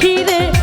ফিরে